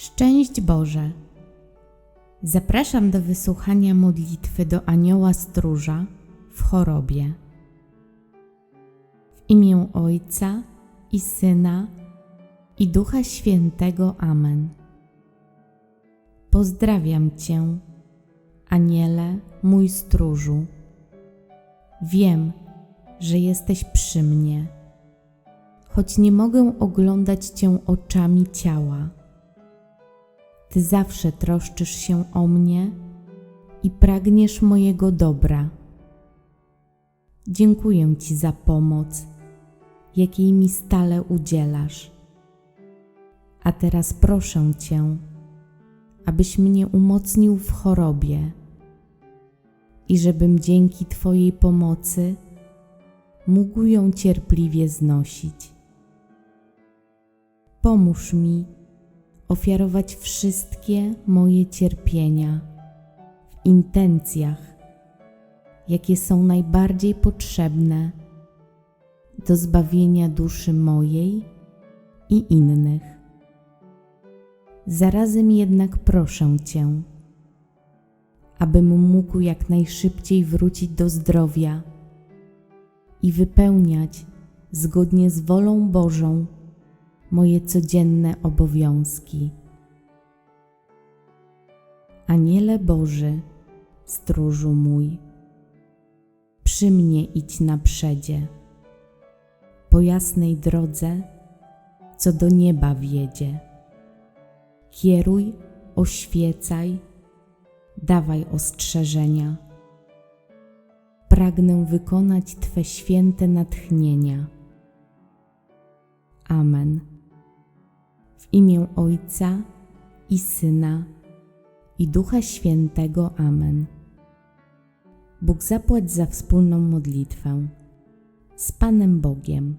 Szczęść Boże! Zapraszam do wysłuchania modlitwy do Anioła Stróża w chorobie. W imię Ojca i Syna i Ducha Świętego. Amen. Pozdrawiam Cię, Aniele, mój stróżu. Wiem, że jesteś przy mnie, choć nie mogę oglądać Cię oczami ciała. Ty zawsze troszczysz się o mnie i pragniesz mojego dobra. Dziękuję Ci za pomoc, jakiej mi stale udzielasz. A teraz proszę Cię, abyś mnie umocnił w chorobie i żebym dzięki Twojej pomocy mógł ją cierpliwie znosić. Pomóż mi ofiarować wszystkie moje cierpienia w intencjach, jakie są najbardziej potrzebne do zbawienia duszy mojej i innych. Zarazem jednak proszę Cię, abym mógł jak najszybciej wrócić do zdrowia i wypełniać zgodnie z wolą Bożą moje codzienne obowiązki. Aniele Boży, stróżu mój, przy mnie idź na przedzie, po jasnej drodze, co do nieba wiedzie. Kieruj, oświecaj, dawaj ostrzeżenia. Pragnę wykonać Twe święte natchnienia. Amen. W imię Ojca i Syna i Ducha Świętego. Amen. Bóg zapłać za wspólną modlitwę. Z Panem Bogiem.